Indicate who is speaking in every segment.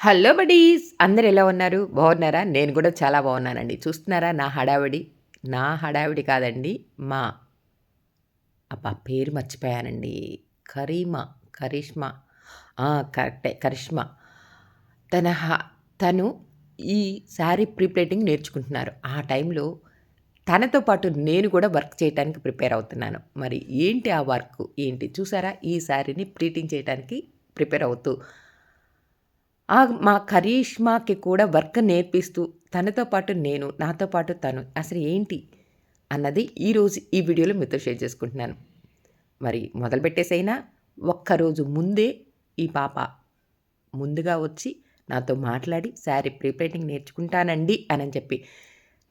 Speaker 1: Hello buddies! అందరు ఎలా ఉన్నారు? బాగున్నారా? నేను కూడా చాలా బాగున్నానండి. చూస్తున్నారా? నా హడావిడి. నా హడావిడి కాదండి మా అబ్బా పేరు మర్చిపోయానండి. కరీమా కరిష్మా. కరెక్టే కరిష్మా. తన తను ఈ శారీ ప్రీప్లేటింగ్ నేర్చుకుంటున్నారు. ఆ టైంలో తనతో పాటు నేను కూడా వర్క్ చేయడానికి ప్రిపేర్ అవుతున్నాను. మరి ఏంటి ఆ వర్క్? ఏంటి? చూసారా? ఈ శారీని ప్లీటింగ్ చేయడానికి ప్రిపేర్ అవుతూ మా కరీష్మాకి కూడా వర్క్ నేర్పిస్తూ తనతో పాటు నేను నాతో పాటు తను. అసలు ఏంటి? అన్నది ఈరోజు ఈ వీడియోలో మీతో షేర్ చేసుకుంటున్నాను. మరి మొదలుపెట్టేసైనా ఒక్కరోజు ముందే ఈ పాప ముందుగా వచ్చి నాతో మాట్లాడి శారీ ప్రిపేటింగ్ నేర్చుకుంటానండి అని చెప్పి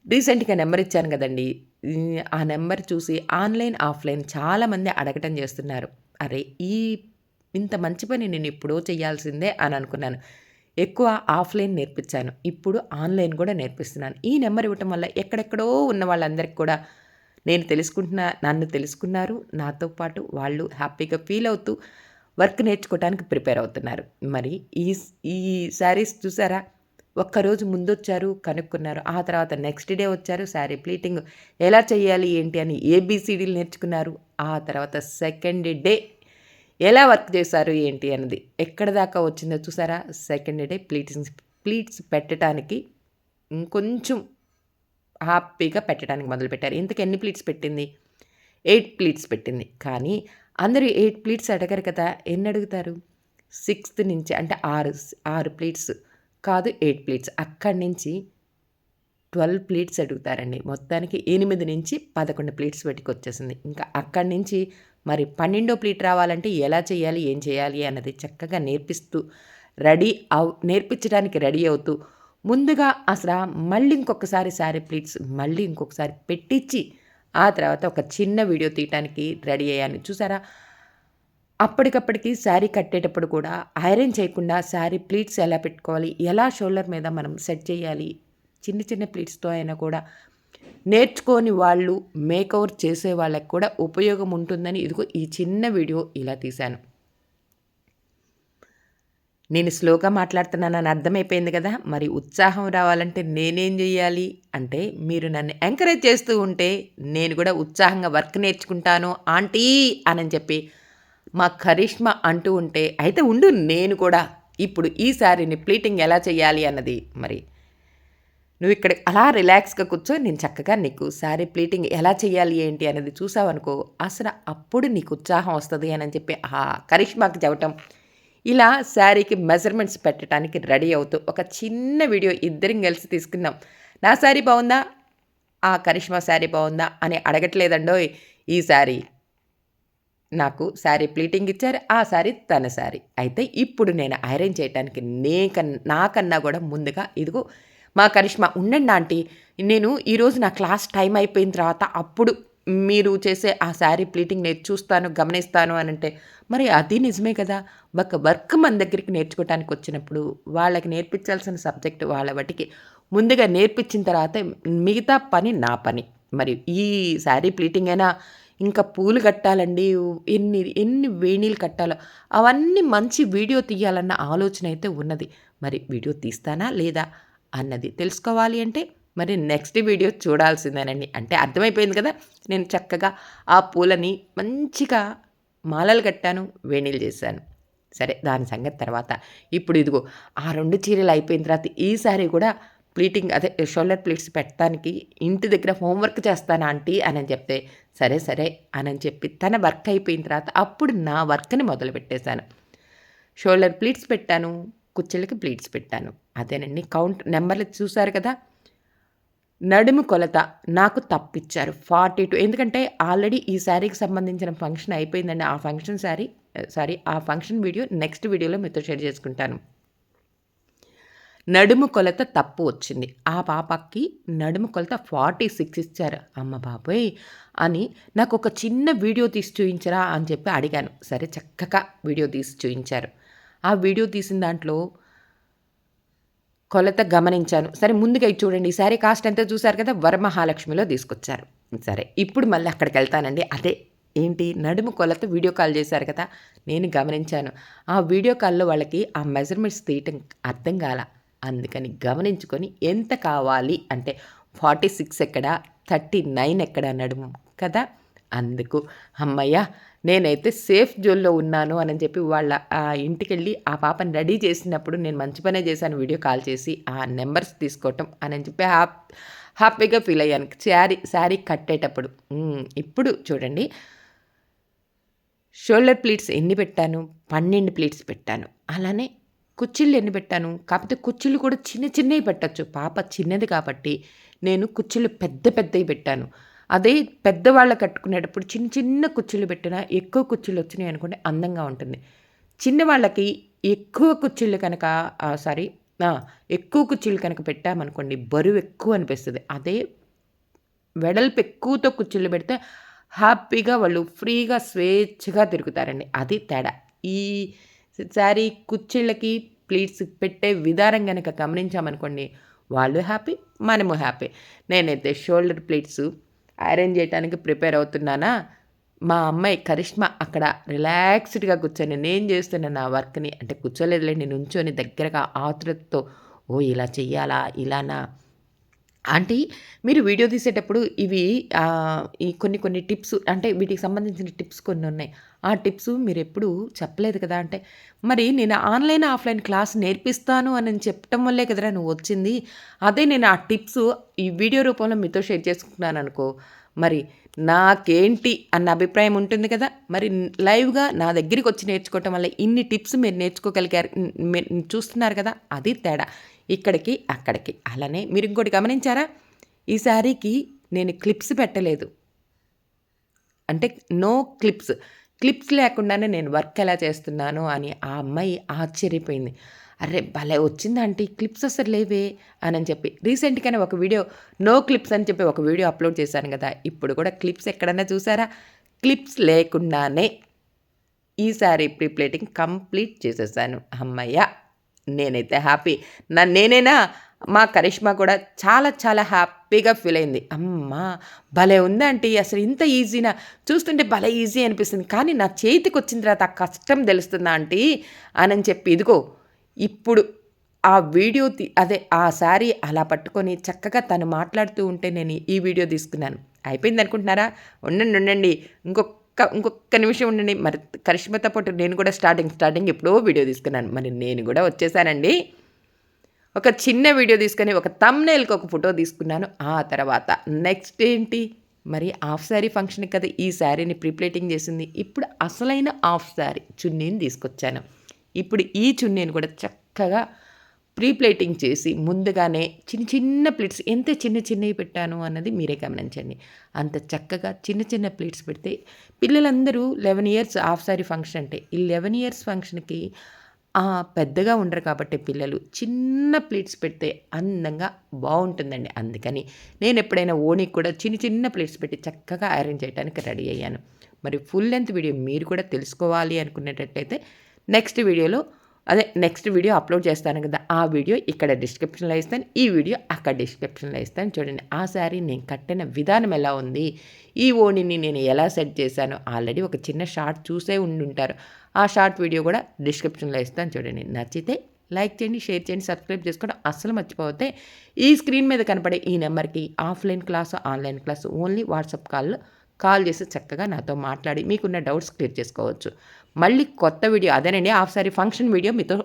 Speaker 1: రీసెంట్గా నెంబర్ ఇచ్చాను కదండి. ఆ నెంబర్ చూసి ఆన్లైన్ ఆఫ్లైన్ చాలామంది అడగటం చేస్తున్నారు. అరే ఈ ఇంత మంచి పని నేను ఎప్పుడో చేయాల్సిందే అని అనుకున్నాను. ఎక్కువ ఆఫ్లైన్ నేర్పించాను. ఇప్పుడు ఆన్లైన్ కూడా నేర్పిస్తున్నాను. ఈ నెంబర్ ఇవ్వటం వల్ల ఎక్కడెక్కడో ఉన్న వాళ్ళందరికీ కూడా నేను తెలుసుకుంటున్నా నన్ను తెలుసుకున్నారు. నాతో పాటు వాళ్ళు హ్యాపీగా ఫీల్ అవుతూ వర్క్ నేర్చుకోవడానికి ప్రిపేర్ అవుతున్నారు. మరి ఈ ఈ శారీస్ చూసారా? ఒక్కరోజు ముందు వచ్చారు కనుక్కున్నారు. ఆ తర్వాత నెక్స్ట్ డే వచ్చారు శారీ ప్లీటింగ్ ఎలా చేయాలి ఏంటి అని ఏబీసీడీలు నేర్చుకున్నారు. ఆ తర్వాత సెకండ్ డే ఎలా వర్క్ చేశారు ఏంటి అన్నది? ఎక్కడ దాకా వచ్చిందో చూసారా? సెకండ్ డే ప్లీట్స్ ప్లీట్స్ పెట్టడానికి ఇంకొంచెం హ్యాపీగా పెట్టడానికి మొదలుపెట్టారు. ఇంతకు ఎన్ని ప్లీట్స్ పెట్టింది? ఎయిట్ ప్లీట్స్ పెట్టింది. కానీ అందరూ ఎయిట్ ప్లీట్స్ అడగరు కదా ఎన్ని అడుగుతారు? సిక్స్త్ నుంచి అంటే ఆరు ఆరు ప్లీట్స్ కాదు ఎయిట్ ప్లీట్స్. అక్కడి నుంచి ట్వెల్వ్ ప్లీట్స్ అడుగుతారండి. మొత్తానికి ఎనిమిది నుంచి పదకొండు ప్లీట్స్ పెట్టుకొచ్చేసింది. ఇంకా అక్కడి నుంచి మరి పన్నెండో ప్లీట్ రావాలంటే ఎలా చేయాలి ఏం చేయాలి అన్నది చక్కగా నేర్పిస్తూ రెడీ అవు నేర్పించడానికి రెడీ అవుతూ ముందుగా అసలు మళ్ళీ ఇంకొకసారి శారీ ప్లీట్స్ మళ్ళీ ఇంకొకసారి పెట్టించి ఆ తర్వాత ఒక చిన్న వీడియో తీయటానికి రెడీ అయ్యాను. చూసారా? అప్పటికప్పటికి శారీ కట్టేటప్పుడు కూడా ఐరన్ చేయకుండా శారీ ప్లీట్స్ ఎలా పెట్టుకోవాలి ఎలా షోల్డర్ మీద మనం సెట్ చేయాలి చిన్న చిన్న ప్లీట్స్తో అయినా కూడా నేర్చుకోని వాళ్ళు మేకవర్ చేసే వాళ్ళకి కూడా ఉపయోగం ఉంటుందని ఇదిగో ఈ చిన్న వీడియో ఇలా తీశాను. నేను స్లోగా మాట్లాడుతున్నానని అర్థమైపోయింది కదా మరి ఉత్సాహం రావాలంటే నేనేం చేయాలి అంటే మీరు నన్ను ఎంకరేజ్ చేస్తూ ఉంటే నేను కూడా ఉత్సాహంగా వర్క్ నేర్చుకుంటాను ఆంటీ అని చెప్పి మా కరిష్మా అంటూ ఉంటే అయితే ఉండు నేను కూడా ఇప్పుడు ఈసారి సారీని ప్లీటింగ్ ఎలా చేయాలి అన్నది మరి నువ్వు ఇక్కడ అలా రిలాక్స్గా కూర్చో నేను చక్కగా నీకు శారీ ప్లీటింగ్ ఎలా చేయాలి ఏంటి అనేది చూసావనుకో అసలు అప్పుడు నీకు ఉత్సాహం వస్తుంది అని చెప్పి ఆ కరిష్మాకి చెప్పటం. ఇలా శారీకి మెజర్మెంట్స్ పెట్టడానికి రెడీ అవుతూ ఒక చిన్న వీడియో ఇద్దరం కలిసి తీసుకున్నాం నా శారీ బాగుందా? ఆ కరిష్మా శారీ బాగుందా అని అడగట్లేదండో ఈ శారీ. నాకు శారీ ప్లీటింగ్ ఇచ్చారు ఆ శారీ తన శారీ. అయితే ఇప్పుడు నేను ఐరన్ చేయడానికి నే నాకన్నా కూడా ముందుగా ఇదిగో మా కరిష్మా ఉండండి ఆంటీ నేను ఈరోజు నా క్లాస్ టైం అయిపోయిన తర్వాత అప్పుడు మీరు చేసే ఆ శారీ ప్లీటింగ్ నేను చూస్తాను గమనిస్తాను అని అంటే మరి అది నిజమే కదా? ఒక వర్క్ మన దగ్గరికి నేర్చుకోవడానికి వచ్చినప్పుడు వాళ్ళకి నేర్పించాల్సిన సబ్జెక్ట్ వాళ్ళ వాటికి ముందుగా నేర్పించిన తర్వాత మిగతా పని నా పని. మరి ఈ శారీ ప్లీటింగ్ అయినా ఇంకా పూలు కట్టాలండి ఎన్ని ఎన్ని వేణీలు కట్టాలో అవన్నీ మంచి వీడియో తీయాలన్న ఆలోచన అయితే ఉన్నది. మరి వీడియో తీస్తానా లేదా? అన్నది తెలుసుకోవాలి అంటే మరి నెక్స్ట్ వీడియో చూడాల్సిందేనండి. అంటే అర్థమైపోయింది కదా? నేను చక్కగా ఆ పూలని మంచిగా మాలలు కట్టాను వేణీలు చేశాను. సరే దాని సంగతి తర్వాత. ఇప్పుడు ఇదిగో ఆ రెండు చీరలు అయిపోయిన తర్వాత ఈసారి కూడా ప్లీటింగ్ అదే షోల్డర్ ప్లీట్స్ పెట్టడానికి ఇంటి దగ్గర హోంవర్క్ చేస్తాను ఆంటీ అని చెప్తే సరే సరే అని చెప్పి తన వర్క్ అయిపోయిన తర్వాత అప్పుడు నా వర్క్ని మొదలు పెట్టేశాను షోల్డర్ ప్లీట్స్ పెట్టాను కుచ్చెలకి ప్లీట్స్ పెట్టాను. అదేనండి కౌంట్ నెంబర్లు చూశారు కదా? నడుము కొలత నాకు తప్పిచ్చారు ఫార్టీ టూ ఎందుకంటే ఆల్రెడీ ఈ శారీకి సంబంధించిన ఫంక్షన్ అయిపోయిందండి. ఆ ఫంక్షన్ శారీ సారీ ఆ ఫంక్షన్ వీడియో నెక్స్ట్ వీడియోలో మీతో షేర్ చేసుకుంటాను. నడుము కొలత తప్పు వచ్చింది. ఆ పాపకి నడుము కొలత ఫార్టీ సిక్స్ ఇచ్చారు. అమ్మ బాబోయ్! అని నాకు ఒక చిన్న వీడియో తీసి చూపించరా అని చెప్పి అడిగాను. సరే చక్కగా వీడియో తీసి చూపించారు ఆ వీడియో తీసిన దాంట్లో కొలత గమనించాను. సరే ముందుగా చూడండి. ఈ శారీ కాస్ట్ ఎంతో చూశారు కదా? వరమహాలక్ష్మిలో తీసుకొచ్చారు. సరే ఇప్పుడు మళ్ళీ అక్కడికి వెళ్తానండి. అదే ఏంటి? నడుము కొలత వీడియో కాల్ చేశారు కదా? నేను గమనించాను. ఆ వీడియో కాల్లో వాళ్ళకి ఆ మెజర్మెంట్స్ తీయటం అర్థం కాల. అందుకని గమనించుకొని ఎంత కావాలి అంటే ఫార్టీ సిక్స్ ఎక్కడ? థర్టీ నైన్ ఎక్కడ నడుము? కదా? అందుకు అమ్మయ్య నేనైతే సేఫ్ జోన్లో ఉన్నాను అని చెప్పి వాళ్ళ ఆ ఇంటికి వెళ్ళి ఆ పాపని రెడీ చేసినప్పుడు నేను మంచి పనే చేశాను వీడియో కాల్ చేసి ఆ నెంబర్స్ తీసుకోవటం అని చెప్పి హ్యాప్ హ్యాపీగా ఫీల్ అయ్యాను. శారీ శారీ కట్టేటప్పుడు. ఇప్పుడు చూడండి. షోల్డర్ ప్లీట్స్ ఎన్ని పెట్టాను? పన్నెండు ప్లీట్స్ పెట్టాను. అలానే కుచ్చిళ్ళు ఎన్ని పెట్టాను? కాకపోతే కుచ్చిళ్ళు కూడా చిన్న చిన్నవి పెట్టచ్చు. పాప చిన్నది కాబట్టి నేను కుచ్చిళ్ళు పెద్ద పెద్దవి పెట్టాను. అదే పెద్దవాళ్ళు కట్టుకునేటప్పుడు చిన్న చిన్న కుచ్చులు పెట్టినా ఎక్కువ కుచ్చులు వచ్చినాయి అనుకుంటే అందంగా ఉంటుంది. చిన్నవాళ్ళకి ఎక్కువ కుచ్చుళ్ళు కనుక సారీ ఎక్కువ కుచ్చులు కనుక పెట్టామనుకోండి బరువు ఎక్కువ అనిపిస్తుంది. అదే వెడల్పు ఎక్కువతో కుచ్చుళ్ళు పెడితే హ్యాపీగా వాళ్ళు ఫ్రీగా స్వేచ్ఛగా తిరుగుతారండి. అది తేడా. ఈ శారీ కుచ్చిళ్ళకి ప్లీట్స్ పెట్టే విధానం కనుక గమనించామనుకోండి వాళ్ళు హ్యాపీ మనము హ్యాపీ. నేనైతే షోల్డర్ ప్లేట్స్ ఐరన్ చేయడానికి ప్రిపేర్ అవుతున్నానా? మా అమ్మాయి కరిష్మా అక్కడ రిలాక్స్డ్గా కూర్చొని నేను చేస్తున్న నా వర్క్ని అంటే కూర్చోలేదులేండి నుంచొని దగ్గరగా ఆతురతతో ఓ ఇలా చెయ్యాలా? ఇలానా? ఆంటీ మీరు వీడియో తీసేటప్పుడు ఇవి ఈ కొన్ని కొన్ని టిప్స్ అంటే వీటికి సంబంధించిన టిప్స్ కొన్ని ఉన్నాయి. ఆ టిప్స్ మీరు ఎప్పుడు చెప్పలేదు కదా అంటే మరి నేను ఆన్లైన్ ఆఫ్లైన్ క్లాస్ నేర్పిస్తాను అని చెప్పటం వల్లే కదరా నువ్వు వచ్చింది అదే నేను ఆ టిప్స్ ఈ వీడియో రూపంలో మీతో షేర్ చేసుకుంటున్నాను అనుకో మరి నాకేంటి అన్న అభిప్రాయం ఉంటుంది కదా. మరి లైవ్గా నా దగ్గరికి వచ్చి నేర్చుకోవటం వల్ల ఇన్ని టిప్స్ మీరు నేర్చుకోగలిగారు చూస్తున్నారు కదా అది తేడా. ఇక్కడికి అక్కడికి అలానే మీరు ఇంకోటి గమనించారా? ఈసారికి నేను క్లిప్స్ పెట్టలేదు. అంటే నో క్లిప్స్. క్లిప్స్ లేకుండానే నేను వర్క్ ఎలా చేస్తున్నాను అని ఆ అమ్మాయి ఆశ్చర్యపోయింది. అరే భలే వచ్చిందా అంటే క్లిప్స్ అసలు లేవే అని చెప్పి. రీసెంట్గానే ఒక వీడియో నో క్లిప్స్ అని చెప్పి ఒక వీడియో అప్లోడ్ చేశాను కదా ఇప్పుడు కూడా క్లిప్స్ ఎక్కడన్నా చూసారా? క్లిప్స్ లేకుండానే ఈసారి ప్రీప్లేటింగ్ కంప్లీట్ చేసేసాను. అమ్మయ్య నేనైతే హ్యాపీ. నా నేనైనా మా కరిష్మా కూడా చాలా చాలా హ్యాపీగా ఫీల్ అయింది. అమ్మా భలే ఉందంటే అసలు ఇంత ఈజీనా? చూస్తుంటే భలే ఈజీ అనిపిస్తుంది. కానీ నా చేతికి వచ్చిన తర్వాత ఆ కష్టం తెలుస్తుందా ఆంటీ? అని చెప్పి ఇదిగో ఇప్పుడు ఆ వీడియో అదే ఆ శారీ అలా పట్టుకొని చక్కగా తను మాట్లాడుతూ ఉంటే నేను ఈ వీడియో తీసుకున్నాను. అయిపోయింది అనుకుంటున్నారా? ఉండండి ఉండండి. ఇంకొక ఇంకొక నిమిషం ఉండండి. మరి కరిష్మతో పాటు నేను కూడా స్టార్టింగ్ స్టార్టింగ్ ఎప్పుడో వీడియో తీసుకున్నాను. మరి నేను కూడా వచ్చేసానండి. ఒక చిన్న వీడియో తీసుకొని ఒక తమ్నేల్కి ఒక ఫోటో తీసుకున్నాను. ఆ తర్వాత నెక్స్ట్ ఏంటి? మరి హాఫ్ శారీ ఫంక్షన్ కదా ఈ శారీని ప్రీప్లేటింగ్ చేసింది. ఇప్పుడు అసలైన హాఫ్ శారీ చున్నీని తీసుకొచ్చాను. ఇప్పుడు ఈ చున్నీని కూడా చక్కగా ప్రీప్లేటింగ్ చేసి ముందుగానే చిన్న చిన్న ప్లేట్స్ ఎంత చిన్న చిన్నవి పెట్టాను అన్నది మీరే గమనించండి. అంత చక్కగా చిన్న చిన్న ప్లేట్స్ పెడితే పిల్లలందరూ eleven years half sari function అంటే ఈ లెవెన్ ఇయర్స్ ఫంక్షన్కి పెద్దగా ఉండరు కాబట్టి పిల్లలు చిన్న ప్లేట్స్ పెడితే అందంగా బాగుంటుందండి. అందుకని నేను ఎప్పుడైనా ఓణికి కూడా చిన్న చిన్న ప్లేట్స్ పెట్టి చక్కగా అరేంజ్ చేయడానికి రెడీ అయ్యాను. మరి ఫుల్ లెంత్ వీడియో మీరు కూడా తెలుసుకోవాలి అనుకునేటట్టయితే నెక్స్ట్ వీడియోలో అదే నెక్స్ట్ వీడియో అప్లోడ్ చేస్తాను కదా ఆ వీడియో ఇక్కడ డిస్క్రిప్షన్లో ఇస్తాను ఈ వీడియో అక్కడ డిస్క్రిప్షన్లో ఇస్తాను. చూడండి ఆ శారీ నేను కట్టిన విధానం ఎలా ఉంది ఈ ఓణిని నేను ఎలా సెట్ చేశాను ఆల్రెడీ ఒక చిన్న షార్ట్ చూసే ఉండి ఉంటారు ఆ షార్ట్ వీడియో కూడా డిస్క్రిప్షన్లో ఇస్తాను చూడండి. నచ్చితే లైక్ చేయండి షేర్ చేయండి సబ్స్క్రైబ్ చేసుకోవడం అస్సలు మర్చిపోతే ఈ స్క్రీన్ మీద కనపడే ఈ నెంబర్కి offline class online class only WhatsApp కాల్లో కాల్ చేసి చక్కగా నాతో మాట్లాడి మీకున్న డౌట్స్ క్లియర్ చేసుకోవచ్చు. మళ్ళీ కొత్త వీడియో అదేనండి హాఫ్ సారీ ఫంక్షన్ వీడియో మీతో